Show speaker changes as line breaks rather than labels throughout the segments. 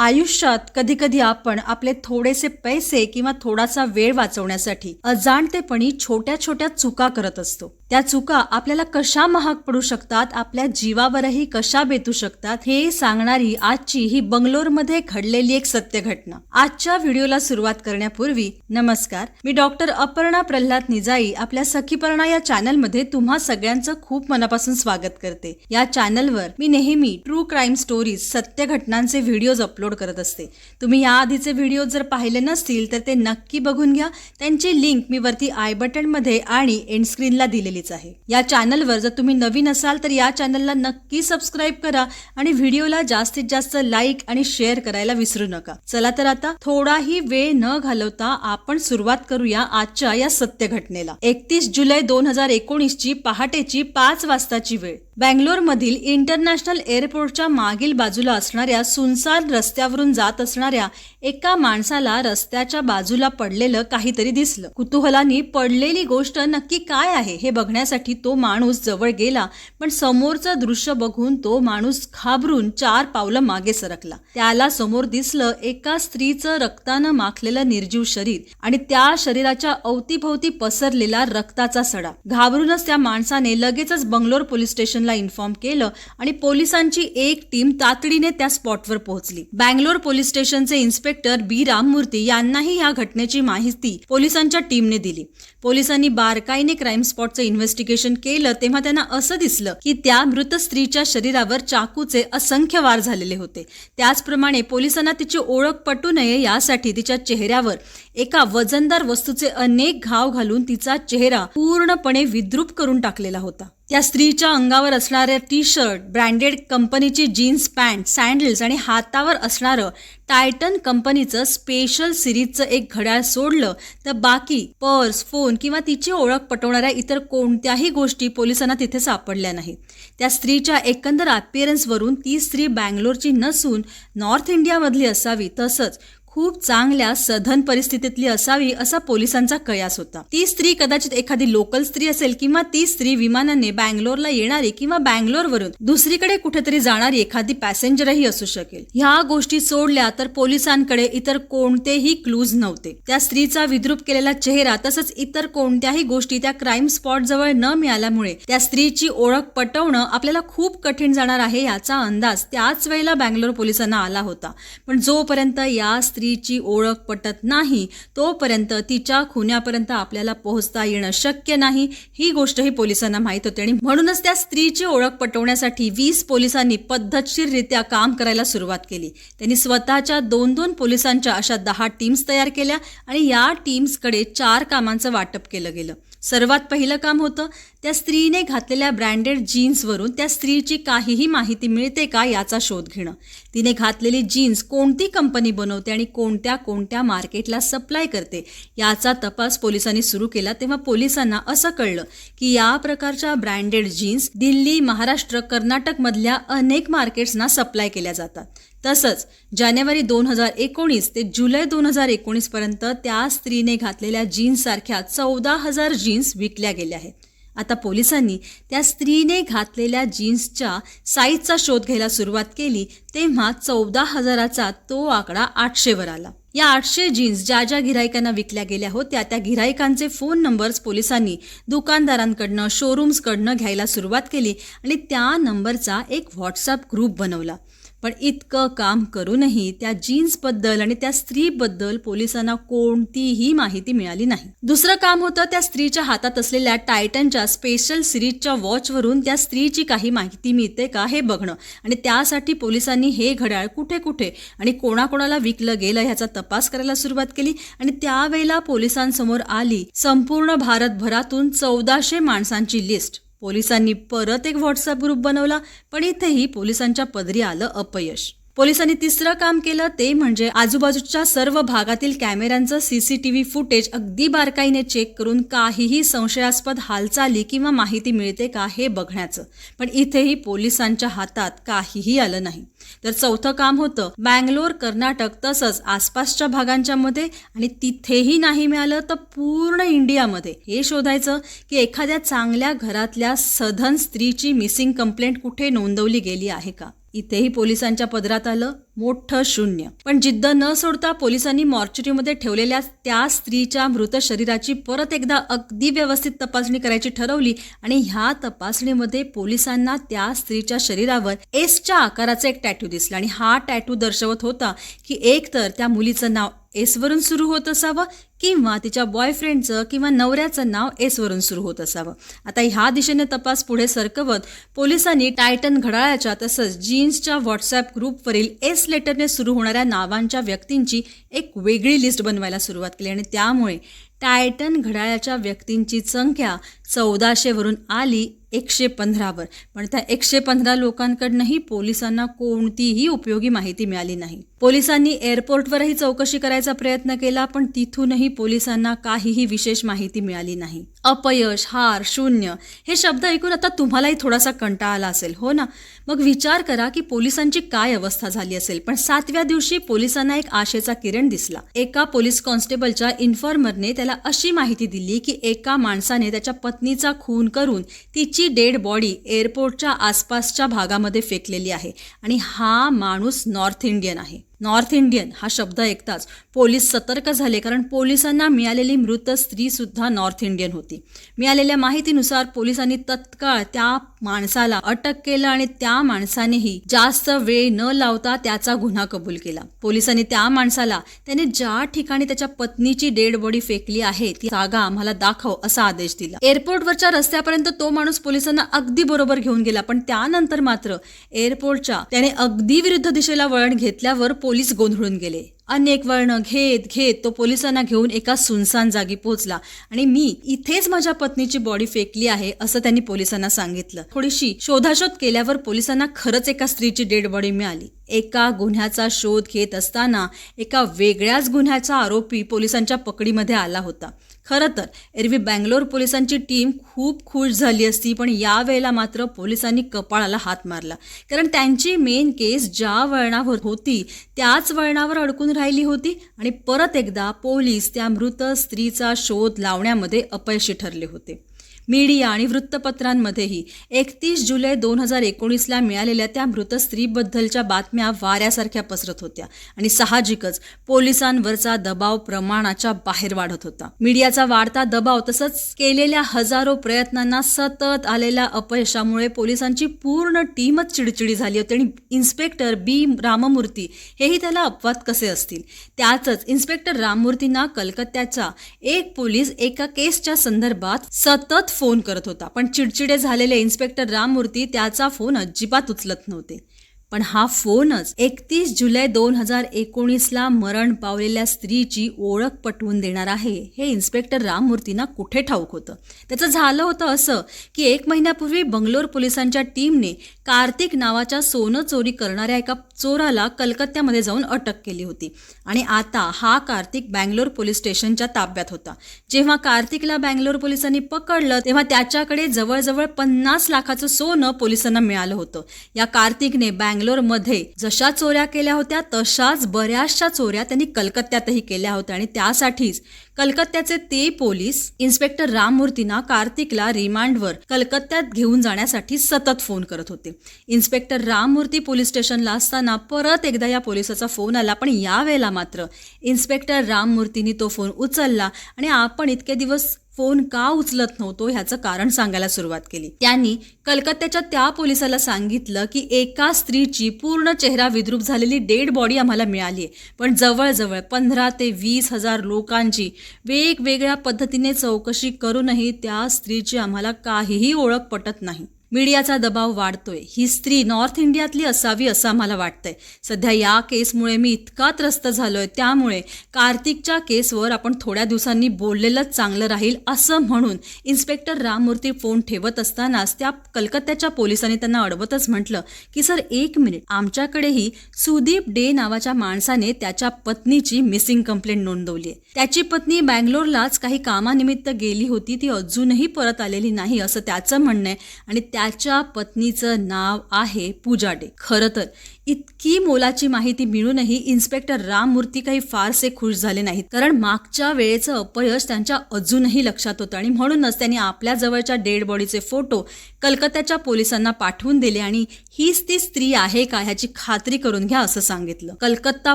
आयुष्यात कधी कधी आपण आपले थोडेसे पैसे किंवा थोडासा वेळ वाचवण्यासाठी अजाणतेपणी छोट्या छोट्या चुका करत असतो. त्या चुका आपल्याला कशा महाग पडू शकतात आपल्या जीवावरही कशा बेतू शकतात हे सांगणारी आजची ही बंगलोरमध्ये घडलेली एक सत्य घटना आजच्या व्हिडिओला सुरुवात करण्यापूर्वी नमस्कार. मी डॉक्टर अपर्णा प्रल्हाद निजाई आपल्या सखीपर्णा या चॅनलमध्ये तुम्हा सगळ्यांचं खूप मनापासून स्वागत करते. या चॅनलवर मी नेहमी ट्रू क्राईम स्टोरीज सत्य घटनांचे व्हिडिओज अपलोड करत असते. तुम्ही या आधीचे व्हिडिओ जर पाहिले नसतील तर ते नक्की बघून घ्या. त्यांची लिंक मी वरती आय बटनमध्ये आणि एंड स्क्रीनला दिलेलीच आहे. या चॅनलवर जर तुम्ही नवीन असाल तर या चॅनलला नक्की सबस्क्राईब करा आणि व्हिडिओला जास्तीत जास्त लाईक आणि शेअर करायला विसरू नका. चला तर आता थोडाही वेळ न घालवता आपण सुरुवात करूया आजच्या या सत्य घटनेला. एकतीस जुलै दोन हजार एकोणीस ची पहाटेची पाच वाजताची वेळ. बँगलोरमधील इंटरनॅशनल एअरपोर्टच्या मागील बाजूला असणाऱ्या सुनसान रस्त्यावरून जात असणाऱ्या एका माणसाला रस्त्याच्या बाजूला पडलेलं काहीतरी दिसलं. कुतूहलाने पडलेली गोष्ट नक्की काय आहे हे बघण्यासाठी तो माणूस जवळ गेला पण समोरचं दृश्य बघून तो माणूस घाबरून चार पावलं मागे सरकला. त्याला समोर दिसलं एका स्त्रीचं रक्तानं माखलेलं निर्जीव शरीर आणि त्या शरीराच्या अवतीभोवती पसरलेला रक्ताचा सडा. घाबरूनच त्या माणसाने लगेचच बंगलोर पोलीस स्टेशनला इन्फॉर्म केलं आणि पोलिसांची एक टीम तातडीने त्या स्पॉटवर पोहोचली. बँगलोर पोलीस स्टेशनचे इन्स्पेक्टर बी राममूर्ती यांनाही या घटनेची माहिती पोलिसांच्या टीमने दिली. पोलिसांनी बारकाईने क्राईम स्पॉटचं इन्व्हेस्टिगेशन केलं तेव्हा त्यांना असं दिसलं की त्या मृत स्त्रीच्या शरीरावर चाकूचे असंख्य वार झालेले होते. त्याचप्रमाणे पोलिसांना तिची ओळख पटू नये यासाठी तिच्या चेहऱ्यावर एका वजनदार वस्तूचे अनेक घाव घालून तिचा चेहरा पूर्णपणे विद्रूप करून टाकलेला होता. त्या स्त्रीच्या अंगावर असणाऱ्या टी शर्ट ब्रँडेड कंपनीची जीन्स पॅन्ट सँडल्स आणि हातावर असणारं टायटन कंपनीचं स्पेशल सिरीजचं एक घड्याळ सोडलं तर बाकी पर्स फोन किंवा तिची ओळख पटवणाऱ्या इतर कोणत्याही गोष्टी पोलिसांना तिथे सापडल्या नाहीत. त्या स्त्रीच्या एकंदर अपिअरन्सवरून ती स्त्री बँगलोरची नसून नॉर्थ इंडियामधली असावी तसंच खूप चांगल्या सधन परिस्थितीतली असावी असा पोलिसांचा कयास होता. ती स्त्री कदाचित एखादी लोकल स्त्री असेल किंवा ती स्त्री विमानाने बँगलोरला येणारी किंवा बँगलोरवरून दुसरीकडे कुठेतरी जाणारी एखादी पॅसेंजरही असू शकेल. ह्या गोष्टी सोडल्या तर पोलिसांकडे इतर कोणतेही क्लूज नव्हते. त्या स्त्रीचा विद्रूप केलेला चेहरा तसंच इतर कोणत्याही गोष्टी त्या क्राईम स्पॉट जवळ न मिळाल्यामुळे त्या स्त्रीची ओळख पटवणं आपल्याला खूप कठीण जाणार आहे याचा अंदाज त्याच वेळेला बँगलोर पोलिसांना आला होता. पण जोपर्यंत या स्त्री स्त्रीची ओळख पटत नाही तोपर्यंत तिच्या खुन्यापर्यंत आपल्याला पोहोचता येणं शक्य नाही. ही गोष्टही पोलिसांना माहीत होती आणि म्हणूनच त्या स्त्रीची ओळख पटवण्यासाठी वीस पोलिसांनी पद्धतशीररित्या काम करायला सुरुवात केली. त्यांनी स्वतःच्या दोन दोन पोलिसांच्या अशा दहा टीम्स तयार केल्या आणि या टीम्सकडे चार कामांचं वाटप केलं गेलं. सर्वात पहिलं काम होतं त्या स्त्रीने घातलेल्या ब्रँडेड जीन्सवरून त्या स्त्रीची काहीही माहिती मिळते का याचा शोध घेणं. तिने घातलेली जीन्स कोणती कंपनी बनवते आणि कोणत्या कोणत्या मार्केटला सप्लाय करते याचा तपास पोलिसांनी सुरू केला तेव्हा पोलिसांना असं कळलं की या प्रकारच्या ब्रँडेड जीन्स दिल्ली महाराष्ट्र कर्नाटकमधल्या अनेक मार्केट्सना सप्लाय केल्या जातात. तसंच जानेवारी दोन हजार एकोणीस ते जुलै दोन हजार एकोणीसपर्यंत त्या स्त्रीने घातलेल्या जीन्ससारख्या चौदा हजार जीन्स विकल्या गेल्या आहेत. आता पोलिसांनी त्या स्त्रीने घातलेल्या जीन्सच्या साईजचा शोध घ्यायला सुरुवात केली तेव्हा चौदा हजाराचा तो आकडा आठशेवर आला. या आठशे जीन्स ज्या ज्या गिरायकांना विकल्या गेल्या होत्या त्या गिरायकांचे फोन नंबर्स पोलिसांनी दुकानदारांकडनं शोरूम्सकडनं घ्यायला सुरुवात केली आणि त्या नंबरचा एक व्हॉट्सअप ग्रुप बनवला. पण इतकं काम करूनही त्या जीन्सबद्दल आणि त्या स्त्रीबद्दल पोलिसांना कोणतीही माहिती मिळाली नाही. दुसरं काम होतं त्या स्त्रीच्या हातात असलेल्या टायटनच्या स्पेशल सिरीजच्या वॉचवरून त्या स्त्रीची काही माहिती मिळते का हे बघणं. आणि त्यासाठी पोलिसांनी हे घड्याळ कुठे कुठे आणि कोणाकोणाला विकलं गेलं ह्याचा तपास करायला सुरुवात केली. आणि त्यावेळेला पोलिसांसमोर आली संपूर्ण भारतभरातून चौदाशे माणसांची लिस्ट. पोलिसांनी परत एक व्हॉट्सअप ग्रुप बनवला पण इथेही पोलिसांच्या पदरी आलं अपयश. पोलिसांनी तिसरं काम केलं ते म्हणजे आजूबाजूच्या सर्व भागातील कॅमेऱ्यांचं सीसीटीव्ही फुटेज अगदी बारकाईने चेक करून काहीही संशयास्पद हालचाली किंवा माहिती मिळते का हे बघण्याचं. पण इथेही पोलिसांच्या हातात काहीही आलं नाही. तर चौथं काम होतं बँगलोर कर्नाटक तसंच आसपासच्या भागांच्या मध्ये आणि तिथेही नाही मिळालं तर पूर्ण इंडियामध्ये. हे शोधायचं की एखाद्या चांगल्या घरातल्या सधन स्त्रीची मिसिंग कंप्लेंट कुठे नोंदवली गेली आहे का? इथेही पोलिसांच्या पदरात आलं मोठं शून्य. पण जिद्द न सोडता पोलिसांनी मॉर्च्युरीमध्ये ठेवलेल्या त्या स्त्रीच्या मृत शरीराची परत एकदा अगदी व्यवस्थित तपासणी करायची ठरवली आणि ह्या तपासणीमध्ये पोलिसांना त्या स्त्रीच्या शरीरावर एसच्या आकाराचा एक टॅटू दिसला आणि हा टॅटू दर्शवत होता की एक तर त्या मुलीचं नाव एसवरून सुरू होत असावं किंवा तिच्या बॉयफ्रेंडचं किंवा नवऱ्याचं नाव एसवरून सुरू होत असावं. आता ह्या दिशेने तपास पुढे सरकवत पोलिसांनी टायटन घड्याळाच्या तसंच जीन्सच्या व्हॉट्सअप ग्रुपवरील एस लेटरने सुरू होणाऱ्या नावांच्या व्यक्तींची एक वेगळी लिस्ट बनवायला सुरुवात केली आणि त्यामुळे टायटन घड्याळाच्या व्यक्तींची संख्या चौदाशेवरून आली एकशे पंधरावर. पण त्या एकशे पंधरा लोकांकडनंही पोलिसांना कोणतीही उपयोगी माहिती मिळाली नाही. पोलिसांनी एअरपोर्टवरही चौकशी करायचा प्रयत्न केला पण तिथूनही पोलिसांना काहीही विशेष माहिती मिळाली नाही. अपयश हार शून्य हे शब्द ऐकून आता तुम्हालाही थोडासा कंटाळा आला असेल हो ना? मग विचार करा की पोलिसांची काय अवस्था झाली असेल. पण सातव्या दिवशी पोलिसांना एक आशेचा किरण दिसला. एका पोलीस कॉन्स्टेबलच्या इन्फॉर्मरने त्याला अशी माहिती दिली की एका माणसाने त्याच्या पत्नीचा खून करून तिची डेड बॉडी एअरपोर्टच्या आसपासच्या भागामध्ये फेकलेली आहे. आणि हा माणूस नॉर्थ इंडियन आहे. नॉर्थ इंडियन हा शब्द ऐकताच पोलीस सतर्क झाले कारण पोलिसांना मिळालेली मृत स्त्री सुद्धा नॉर्थ इंडियन होती. मिळालेल्या माहितीनुसार पोलिसांनी तत्काळ त्या माणसाला अटक केलं आणि त्या माणसानेही जास्त वेळ न लावता त्याचा गुन्हा कबूल केला. पोलिसांनी त्या माणसाला त्याने ज्या ठिकाणी त्याच्या पत्नीची डेड बॉडी फेकली आहे ती जागा आम्हाला दाखव असा आदेश दिला. एअरपोर्टवरच्या रस्त्यापर्यंत तो माणूस पोलिसांना अगदी बरोबर घेऊन गेला पण त्यानंतर मात्र एअरपोर्टच्या त्याने अगदी विरुद्ध दिशेला वळण घेतल्यावर पोलीस गोंधळून गेले. अनेक वर्ण घेत घेत तो पोलिसांना घेऊन एका सुनसान जागी पोहोचला. आणि मी इथेच माझ्या पत्नीची बॉडी फेकली आहे असं त्यांनी पोलिसांना सांगितलं. थोडीशी शोधाशोध केल्यावर पोलिसांना खरंच एका स्त्रीची डेड बॉडी मिळाली. एका गुन्ह्याचा शोध घेत असताना एका वेगळ्याच गुन्ह्याचा आरोपी पोलिसांच्या पकडीमध्ये आला होता. खरं तर एरवी बँगलोर पोलिसांची टीम खूप खुश झाली असती पण यावेळेला मात्र पोलिसांनी कपाळाला हात मारला. कारण त्यांची मेन केस ज्या वळणावर होती त्याच वळणावर अडकून राहिली होती आणि परत एकदा पोलीस त्या मृत स्त्रीचा शोध लावण्यामध्ये अपयशी ठरले होते. मीडिया आणि वृत्तपत्रांमध्येही एकतीस जुलै दोन हजार एकोणीसला मिळालेल्या त्या मृत स्त्रीबद्दलच्या बातम्या वाऱ्यासारख्या पसरत होत्या आणि साहजिकच पोलिसांवरचा दबाव प्रमाणाच्या बाहेर वाढत होता. मीडियाचा वाढता दबाव तसंच केलेल्या हजारो प्रयत्नांना सतत आलेल्या अपयशामुळे पोलिसांची पूर्ण टीमच चिडचिडी झाली होती आणि इन्स्पेक्टर बी राममूर्ती हेही त्याला अपवाद कसे असतील? त्यातच इन्स्पेक्टर राममूर्तींना कलकत्त्याचा एक पोलीस एका केसच्या संदर्भात सतत फोन करत होता. पण चिडचिडे झालेले इन्स्पेक्टर राममूर्ती त्याचा फोन अजिबात उचलत नव्हते. पण हा फोनच एकतीस जुलै दोन हजार एकोणीसला मरण पावलेल्या स्त्रीची ओळख पटवून देणार आहे. हे इन्स्पेक्टर राममूर्तींना कुठे ठाऊक होतं? त्याचं झालं होतं असं की एक महिन्यापूर्वी बंगलोर पोलिसांच्या टीमने कार्तिक नावाच्या सोनं चोरी करणाऱ्या एका चोराला कलकत्त्यामध्ये जाऊन अटक केली होती. आणि आता हा कार्तिक बँगलोर पोलीस स्टेशनच्या ताब्यात होता. जेव्हा कार्तिकला बँगलोर पोलिसांनी पकडलं तेव्हा त्याच्याकडे जवळजवळ पन्नास लाखाचं सोनं पोलिसांना मिळालं होतं. या कार्तिकने बँगलोरमध्ये जशा चोऱ्या केल्या होत्या तशाच बऱ्याचशा चोऱ्या त्यांनी कलकत्त्यातही केल्या होत्या. आणि त्यासाठीच कलकत्त्याचे ते पोलीस इन्स्पेक्टर राममूर्तींना कार्तिकला रिमांडवर कलकत्त्यात घेऊन जाण्यासाठी सतत फोन करत होते. इन्स्पेक्टर राममूर्ती पोलीस स्टेशनला असताना परत एकदा या पोलिसाचा फोन आला पण यावेळेला मात्र इन्स्पेक्टर राममूर्तींनी तो फोन उचलला आणि आपण इतके दिवस फोन का उचलत नव्हतो ह्याचं कारण सांगायला सुरुवात केली. त्यांनी कलकत्त्याच्या त्या पोलिसाला सांगितलं की एका स्त्रीची पूर्ण चेहरा विद्रूप झालेली डेड बॉडी आम्हाला मिळाली आहे पण जवळजवळ पंधरा ते वीस हजार लोकांची वेगवेगळ्या पद्धतीने चौकशी करूनही त्या स्त्रीची आम्हाला काहीही ओळख पटत नाही. मीडियाचा दबाव वाढतोय. ही स्त्री नॉर्थ इंडियातली असावी असं आम्हाला वाटतंय. सध्या या केसमुळे मी इतका त्रस्त झालोय त्यामुळे कार्तिकच्या केसवर आपण थोड्या दिवसांनी बोललेलंच चांगलं राहील असं म्हणून इन्स्पेक्टर राममूर्ती फोन ठेवत असतानाच त्या कलकत्त्याच्या पोलिसांनी त्यांना अडवतच म्हटलं की सर एक मिनिट. आमच्याकडेही सुदीप डे नावाच्या माणसाने त्याच्या पत्नीची मिसिंग कंप्लेंट नोंदवली आहे. त्याची पत्नी बँगलोरलाच काही कामानिमित्त गेली होती ती अजूनही परत आलेली नाही असं त्याचं म्हणणं आहे आणि त्या त्याच्या पत्नीचं नाव आहे पूजा डे खरं तर इतकी मोलाची माहिती मिळूनही इन्स्पेक्टर राममूर्ती काही फारसे खुश झाले नाहीत. कारण मागच्या वेळेचं अपयश त्यांच्या अजूनही लक्षात होतं आणि म्हणूनच त्यांनी आपल्या जवळच्या डेड बॉडीचे फोटो कलकत्त्याच्या पोलिसांना पाठवून दिले आणि हीच ती स्त्री आहे का ह्याची खात्री करून घ्या असं सांगितलं. कलकत्ता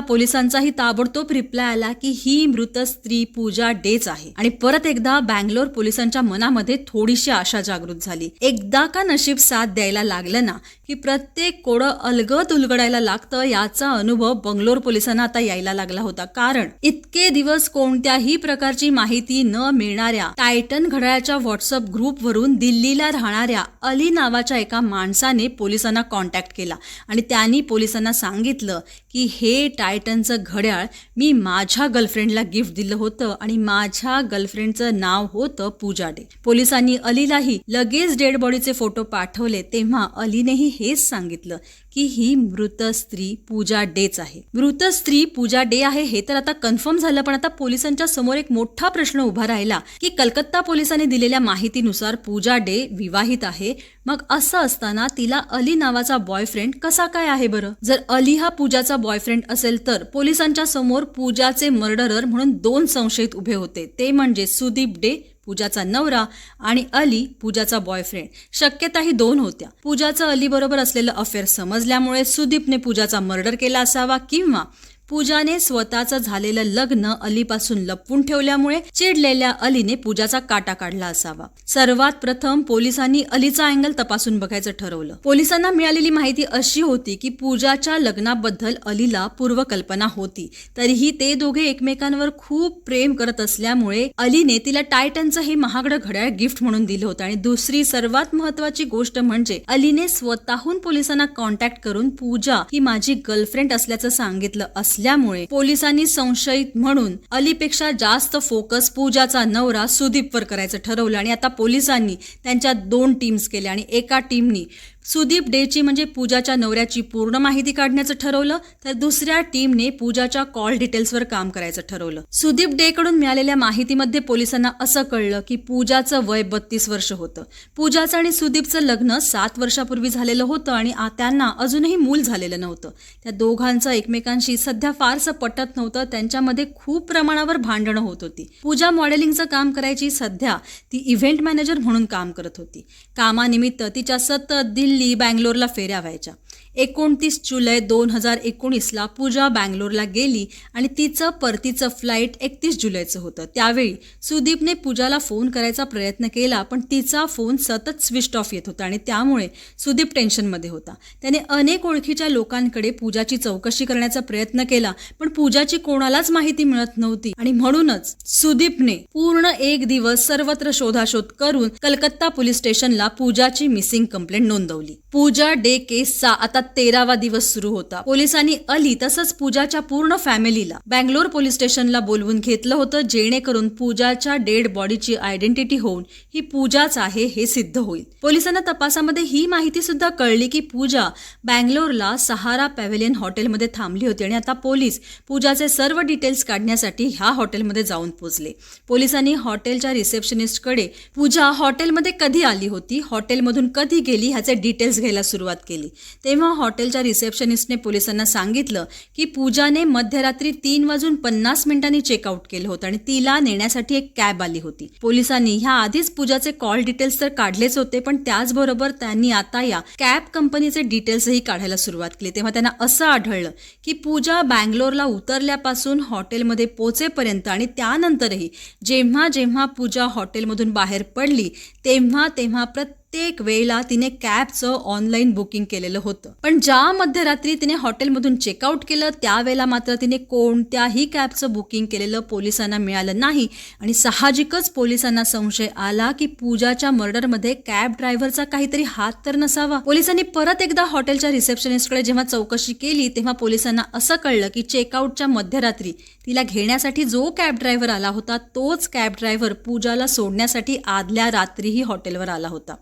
पोलिसांचाही ताबडतोब रिप्लाय आला की ही मृत स्त्री पूजा डेच आहे. आणि परत एकदा बँगलोर पोलिसांच्या मनामध्ये थोडीशी आशा जागृत झाली. एकदा का नशीब साथ द्यायला लागलं ना की प्रत्येक कोडं अलगद उलगडायला लागतं याचा अनुभव बंगलोर पोलिसांना आता यायला लागला होता. कारण इतके दिवस कोणत्याही प्रकारची माहिती न मिळणाऱ्या टायटन घड्याळाच्या व्हॉट्सअप ग्रुपवरून दिल्लीला राहणाऱ्या अली नावाच्या एका माणसाने पोलिसांना कॉन्टॅक्ट केला आणि त्यांनी पोलिसांना सांगितलं की हे टायटनचं घड्याळ मी माझ्या गर्लफ्रेंडला गिफ्ट दिलं होतं आणि माझ्या गर्लफ्रेंडचं नाव होतं पूजा डे पोलिसांनी अलीलाही लगेच डेड बॉडीचे फोटो पाठवले तेव्हा अलीनेही हेच सांगितलं की ही मृत स्त्री पूजा डेच आहे. मृत स्त्री पूजा डे आहे हे तर आता कन्फर्म झालं पण आता पोलिसांच्या समोर एक मोठा प्रश्न उभा राहिला की कलकत्ता पोलिसांनी दिलेल्या माहितीनुसार पूजा डे विवाहित आहे. मग असं असताना तिला अली नावाचा बॉयफ्रेंड कसा काय आहे बरं? जर अली हा पूजाचा बॉयफ्रेंड असेल तर पोलिसांच्या समोर पूजाचे मर्डरर म्हणून दोन संशयित उभे होते. ते म्हणजे सुदीप डे पूजाचा नवरा आणि अली पूजाचा बॉयफ्रेंड शक्यताही दोन होत्या. पूजाचं अली बरोबर असलेलं अफेअर समजल्यामुळे सुदीपने पूजाचा मर्डर केला असावा किंवा पूजाने स्वतःचं झालेलं लग्न अलीपासून लपवून ठेवल्यामुळे चिडलेल्या अलीने पूजाचा काटा काढला असावा. सर्वात प्रथम पोलिसांनी अलीचा अँगल तपासून बघायचं ठरवलं. पोलिसांना मिळालेली माहिती अशी होती की पूजाच्या लग्नाबद्दल अलीला पूर्वकल्पना होती. तरीही ते दोघे एकमेकांवर खूप प्रेम करत असल्यामुळे अलीने तिला टायटनचं हे महागडं घड्याळ गिफ्ट म्हणून दिलं होतं. आणि दुसरी सर्वात महत्वाची गोष्ट म्हणजे अलीने स्वतःहून पोलिसांना कॉन्टॅक्ट करून पूजा ही माझी गर्लफ्रेंड असल्याचं सांगितलं असल्यामुळे पोलिसांनी संशयित म्हणून अलीपेक्षा जास्त फोकस पूजाचा नवरा सुदीपवर करायचं ठरवलं आणि आता पोलिसांनी त्यांच्या दोन टीम्स केल्या आणि एका टीमनी सुदीप डेची म्हणजे पूजाच्या नवऱ्याची पूर्ण माहिती काढण्याचं ठरवलं तर दुसऱ्या टीमने पूजाच्या कॉल डिटेल्सवर काम करायचं ठरवलं. सुदीप डे कडून मिळालेल्या माहितीमध्ये पोलिसांना असं कळलं की पूजाचं वय बत्तीस वर्ष होतं. पूजाचं आणि सुदीपचं लग्न सात वर्षापूर्वी झालेलं होतं आणि त्यांना अजूनही मूल झालेलं नव्हतं. त्या दोघांचं एकमेकांशी सध्या फारसं पटत नव्हतं त्यांच्यामध्ये खूप प्रमाणावर भांडणं होत होती. पूजा मॉडेलिंगचं काम करायची सध्या ती इव्हेंट मॅनेजर म्हणून काम करत होती. कामानिमित्त तिच्या सतत दिल्ली दिल्ली बँगलोरला फेऱ्या व्हायच्या. एकोणतीस जुलै दोन हजार एकोणीसला पूजा बँगलोरला गेली आणि तिचं परतीचं फ्लाईट एकतीस जुलैचं होतं. त्यावेळी सुदीपने पूजाला फोन करायचा प्रयत्न केला पण तिचा फोन सतत स्विच ऑफ येत होता आणि त्यामुळे सुदीप टेन्शनमध्ये होता. त्याने अनेक ओळखीच्या लोकांकडे पूजाची चौकशी करण्याचा प्रयत्न केला पण पूजाची कोणालाच माहिती मिळत नव्हती आणि म्हणूनच सुदीपने पूर्ण एक दिवस सर्वत्र शोधाशोध करून कलकत्ता पोलीस स्टेशनला पूजाची मिसिंग कंप्लेंट नोंदवली. पूजा डे केसचा आता तेरावा दिवस सुरू होता. पोलिसांनी अली तसंच पूजाच्या पूर्ण फॅमिलीला बँगलोर पोलीस स्टेशनला बोलवून घेतलं होतं जेणेकरून पूजाच्या डेड बॉडीची आयडेंटिटी होऊन ही पूजाच आहे हे सिद्ध होईल. पोलिसांना तपासामध्ये ही माहिती सुद्धा कळली की पूजा बँगलोरला सहारा पॅव्हेलियन हॉटेलमध्ये थांबली होती आणि आता पोलीस पूजाचे सर्व डिटेल्स काढण्यासाठी ह्या हॉटेलमध्ये जाऊन पोहोचले. पोलिसांनी हॉटेलच्या रिसेप्शनिस्टकडे पूजा हॉटेलमध्ये कधी आली होती हॉटेलमधून कधी गेली ह्याचे डिटेल्स घ्यायला सुरुवात केली. तेव्हा हॉटेलच्या रिसेप्शनिस्टने पोलिसांना सांगितलं की पूजाने मध्यरात्री तीन वाजून पन्नास मिनिटांनी चेकआउट केलं होतं आणि तिला नेण्यासाठी एक कॅब आली होती. पोलिसांनी ह्या आधीच पूजाचे कॉल डिटेल्स तर काढलेच होते पण त्याचबरोबर त्यांनी आता या कॅब कंपनीचे डिटेल्सही काढायला सुरुवात केली. तेव्हा त्यांना असं आढळलं की पूजा बँगलोरला उतरल्यापासून हॉटेलमध्ये पोचेपर्यंत आणि त्यानंतरही जेव्हा जेव्हा पूजा हॉटेलमधून बाहेर पडली तेव्हा तेव्हा प्रत्येक प्रत्येक वेळेला तिने कॅबचं ऑनलाईन बुकिंग केलेलं होतं. पण ज्या मध्यरात्री तिने हॉटेलमधून चेकआउट केलं त्यावेळेला मात्र तिने कोणत्याही कॅबचं बुकिंग केलेलं पोलिसांना मिळालं नाही. आणि साहजिकच पोलिसांना संशय आला की पूजाच्या मर्डरमध्ये कॅब ड्रायव्हरचा काहीतरी हात तर नसावा. पोलिसांनी परत एकदा हॉटेलच्या रिसेप्शनिस्टकडे जेव्हा चौकशी केली तेव्हा पोलिसांना असं कळलं की चेकआउटच्या मध्यरात्री तिला घेण्यासाठी जो कॅब ड्रायव्हर आला होता तोच कॅब ड्रायव्हर पूजाला सोडण्यासाठी आदल्या रात्रीही हॉटेलवर आला होता.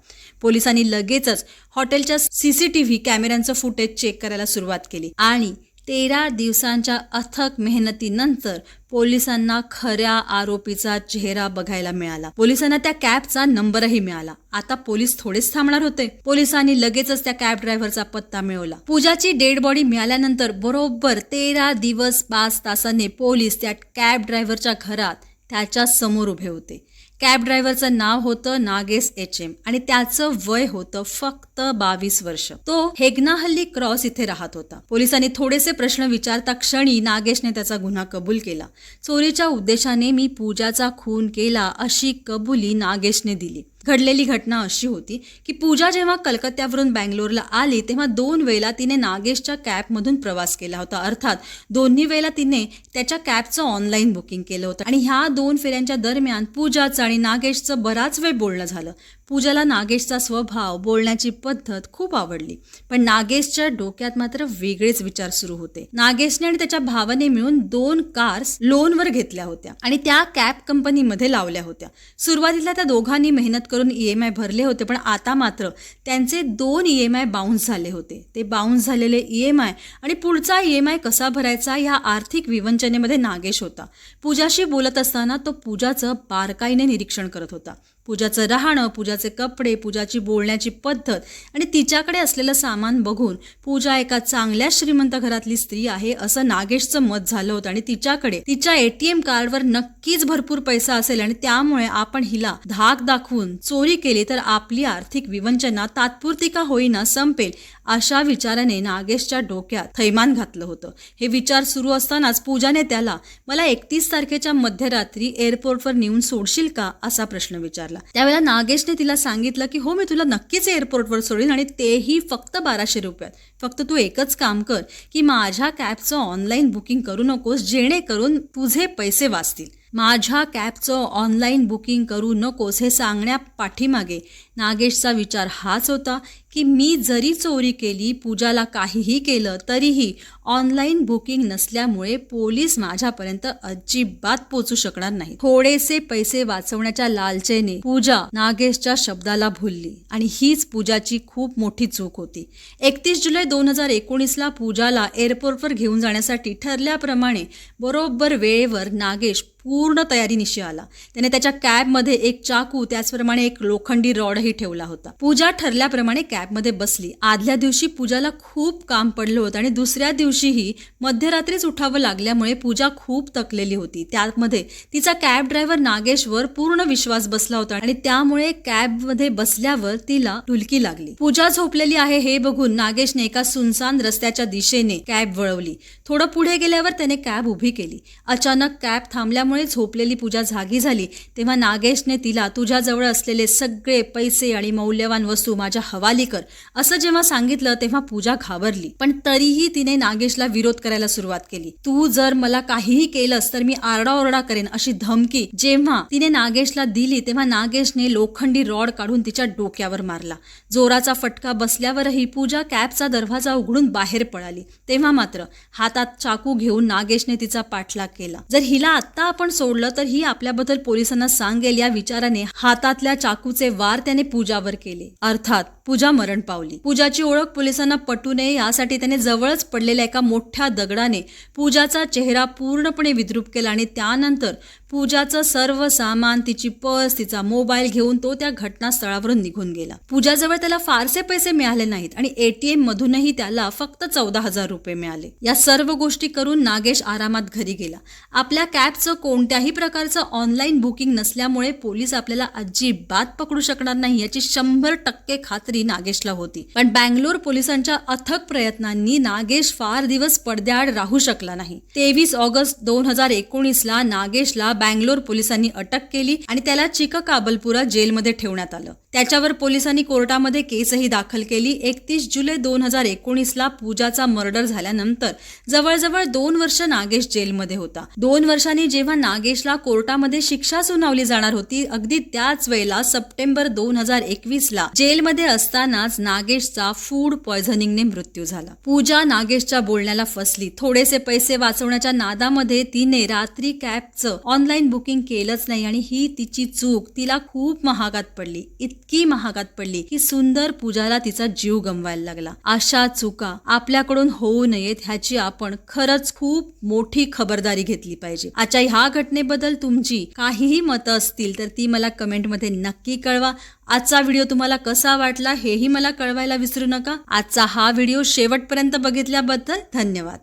पोलिसांनी लगेचच हॉटेलच्या सीसीटीव्ही कॅमेऱ्यांचं फुटेज चेक करायला सुरुवात केली. आणि तेरा दिवसांच्या अथक मेहनतीनंतर पोलिसांना खऱ्या आरोपीचा चेहरा बघायला मिळाला. पोलिसांना त्या कॅबचा नंबरही मिळाला. आता पोलीस थोडेच थांबणार होते. पोलिसांनी लगेचच त्या कॅब ड्रायव्हरचा पत्ता मिळवला. पूजाची डेड बॉडी मिळाल्यानंतर बरोबर तेरा दिवस पाच तासाने पोलीस त्या कॅब ड्रायव्हरच्या घरात त्याच्यासमोर उभे होते. कॅब ड्रायव्हरचं नाव होतं नागेश एच एम आणि त्याचं वय होतं फक्त बावीस वर्ष. तो हेगनाहल्ली क्रॉस इथे राहत होता. पोलिसांनी थोडेसे प्रश्न विचारता क्षणी नागेशने त्याचा गुन्हा कबूल केला. चोरीच्या उद्देशाने मी पूजाचा खून केला अशी कबुली नागेशने दिली. घडलेली घटना अशी होती की पूजा जेव्हा कलकत्त्यावरून बँगलोरला आली तेव्हा दोन वेळेला तिने नागेशच्या कॅबमधून प्रवास केला होता. अर्थात दोन्ही वेळेला तिने त्याच्या कॅबचं ऑनलाईन बुकिंग केलं होतं. आणि ह्या दोन फेऱ्यांच्या दरम्यान पूजाचं आणि नागेशचं बराच वेळ बोलणं झालं. पूजाला नागेशचा स्वभाव बोलण्याची पद्धत खूप आवडली. पण नागेशच्या डोक्यात मात्र वेगळेच विचार सुरू होते. नागेशने आणि त्याच्या भावाने मिळून दोन कार्स लोनवर घेतल्या होत्या आणि त्या कॅब कंपनीमध्ये लावल्या होत्या. सुरुवातीला त्या दोघांनी मेहनत करून ई एम आय भरले होते पण आता मात्र त्यांचे दोन ई एम आय बाउन्स झाले होते. ते बाउन्स झालेले ई एम आय आणि पुढचा ई एम आय कसा भरायचा ह्या आर्थिक विवंचनेमध्ये नागेश होता. पूजाशी बोलत असताना तो पूजाचं बारकाईने निरीक्षण करत होता. पूजाचं राहणं पूजाचे कपडे पूजाची बोलण्याची पद्धत आणि तिच्याकडे असलेलं सामान बघून पूजा एका चांगल्या श्रीमंत घरातली स्त्री आहे असं नागेशचं मत झालं होतं. आणि तिच्याकडे तिच्या एटीएम कार्डवर नक्कीच भरपूर पैसा असेल आणि त्यामुळे आपण हिला धाक दाखवून चोरी केली तर आपली आर्थिक विवंचना तात्पुरती का होईना संपेल अशा विचाराने नागेशच्या डोक्यात थैमान घातलं होतं. हे विचार सुरू असतानाच पूजाने त्याला मला एकतीस तारखेच्या मध्यरात्री एअरपोर्टवर नेऊन सोडशील का? असा प्रश्न विचारला. त्यावेळेला नागेशने तिला सांगितलं की हो मी तुला नक्कीच एअरपोर्टवर सोडीन आणि तेही फक्त बाराशे रुपयात. फक्त तू एकच काम कर की माझ्या कॅबचं ऑनलाईन बुकिंग करू नकोस जेणेकरून तुझे पैसे वाचतील. माझ्या कॅबचं ऑनलाईन बुकिंग करू नकोस हे सांगण्या पाठीमागे. नागेशचा विचार हाच होता की मी जरी चोरी केली पूजाला काहीही केलं तरीही ऑनलाईन बुकिंग नसल्यामुळे पोलीस माझ्यापर्यंत अजिबात पोचू शकणार नाही थोडेसे पैसे वाचवण्याच्या लालचेने पूजा नागेशच्या शब्दाला भुलली आणि हीच पूजाची खूप मोठी चूक होती. एकतीस जुलै दोन हजार एकोणीसला पूजाला एअरपोर्टवर घेऊन जाण्यासाठी ठरल्याप्रमाणे बरोबर वेळेवर नागेश पूर्ण तयारीनिशी आला. त्याने त्याच्या कॅबमध्ये एक चाकू त्याचप्रमाणे एक लोखंडी रॉड रॉडही ठेवला होता. पूजा ठरल्याप्रमाणे कॅबमध्ये बसली. आदल्या दिवशी पूजाला खूप काम पडलं होतं आणि दुसऱ्या दिवशीही मध्यरात्रीच उठावं लागल्यामुळे पूजा खूप तकलेली होती. त्यामध्ये तिचा कॅब ड्रायव्हर नागेशवर पूर्ण विश्वास बसला होता आणि त्यामुळे कॅबमध्ये बसल्यावर तिला डुलकी लागली. पूजा झोपलेली आहे हे बघून नागेशने एका सुनसान रस्त्याच्या दिशेने कॅब वळवली. थोडं पुढे गेल्यावर त्याने कॅब उभी केली. अचानक कॅब थांबल्यामुळे झोपलेली पूजा जागी झाली. तेव्हा नागेशने तिला तुझ्याजवळ असलेले सगळे पैसे आणि मौल्यवान वस्तू माझ्या हवाली कर असं जेव्हा सांगितलं तेव्हा पूजा घाबरली. पण तरीही तिने नागेशला विरोध करायला सुरुवात केली. तू जर मला काहीही केलंस तर मी आरडाओरडा करेन अशी धमकी जेव्हा तिने नागेशला दिली तेव्हा नागेशने लोखंडी रॉड काढून तिच्या डोक्यावर मारला. जोराचा फटका बसल्यावरही पूजा कॅबचा दरवाजा उघडून बाहेर पळाली. तेव्हा मात्र हातात चाकू घेऊन नागेशने तिचा पाठलाग केला. जर हिला आत्ता आपण सोडलं तर ही आपल्याबद्दल पोलिसांना सांगेल या विचाराने हातातल्या चाकूचे वार त्याने पूजावर केले. अर्थात पूजा मरण पावली. पूजाची ओळख पोलिसांना पटू नये यासाठी त्याने जवळच पडलेल्या एका मोठ्या दगडाने पूजाचा चेहरा पूर्णपणे विद्रूप केला आणि त्यानंतर पूजाचं सर्व सामान तिची पर्स तिचा मोबाईल घेऊन तो त्या घटनास्थळावरून निघून गेला. पूजाजवळ त्याला फारसे पैसे मिळाले नाहीत आणि एटीएम मधूनही त्याला फक्त चौदा हजार रुपये मिळाले. या सर्व गोष्टी करून नागेश आरामात घरी गेला. आपल्या कॅबचं कोणत्याही प्रकारचं ऑनलाईन बुकिंग नसल्यामुळे पोलीस आपल्याला अजिबात पकडू शकणार नाही याची शंभर टक्के खात्री नागेशला होती. पण बँगलोर पोलिसांच्या अथक प्रयत्नांनी नागेश फार दिवस पडद्याआड राहू शकला नाही. तेवीस ऑगस्ट दोन हजार एकोणीसला नागेशला बँगलोर पोलिसांनी अटक केली आणि त्याला चिककाबलपुरा जेलमध्ये ठेवण्यात आलं. त्याच्यावर पोलिसांनी कोर्टामध्ये केसही दाखल केली. एकतीस जुलै दोन हजार एकोणीसला पूजाचा मर्डर झाल्यानंतर जवळजवळ दोन वर्ष नागेश जेलमध्ये होता. दोन वर्षांनी जेव्हा नागेशला कोर्टामध्ये शिक्षा सुनावली जाणार होती अगदी त्याच वेळेला सप्टेंबर दोन हजार एकवीसला जेलमध्ये असतानाच नागेशचा फूड पॉयझनिंगने मृत्यू झाला. पूजा नागेशच्या बोलण्याला फसली. थोडेसे पैसे वाचवण्याच्या नादामध्ये तिने रात्री कॅबचं ऑनलाईन बुकिंग केलंच नाही आणि ही तिची चूक तिला खूप महागात पडली. इतकी महागात पडली की सुंदर पूजाला तिचा जीव गमवायला लागला. अशा चुका आपल्याकडून होऊ नयेत ह्याची आपण खरंच खूप मोठी खबरदारी घेतली पाहिजे. आजच्या ह्या घटनेबद्दल तुमची काहीही मतं असतील तर ती मला कमेंटमध्ये नक्की कळवा. आजचा व्हिडिओ तुम्हाला कसा वाटला हेही मला कळवायला विसरू नका. आजचा हा व्हिडिओ शेवटपर्यंत बघितल्याबद्दल धन्यवाद.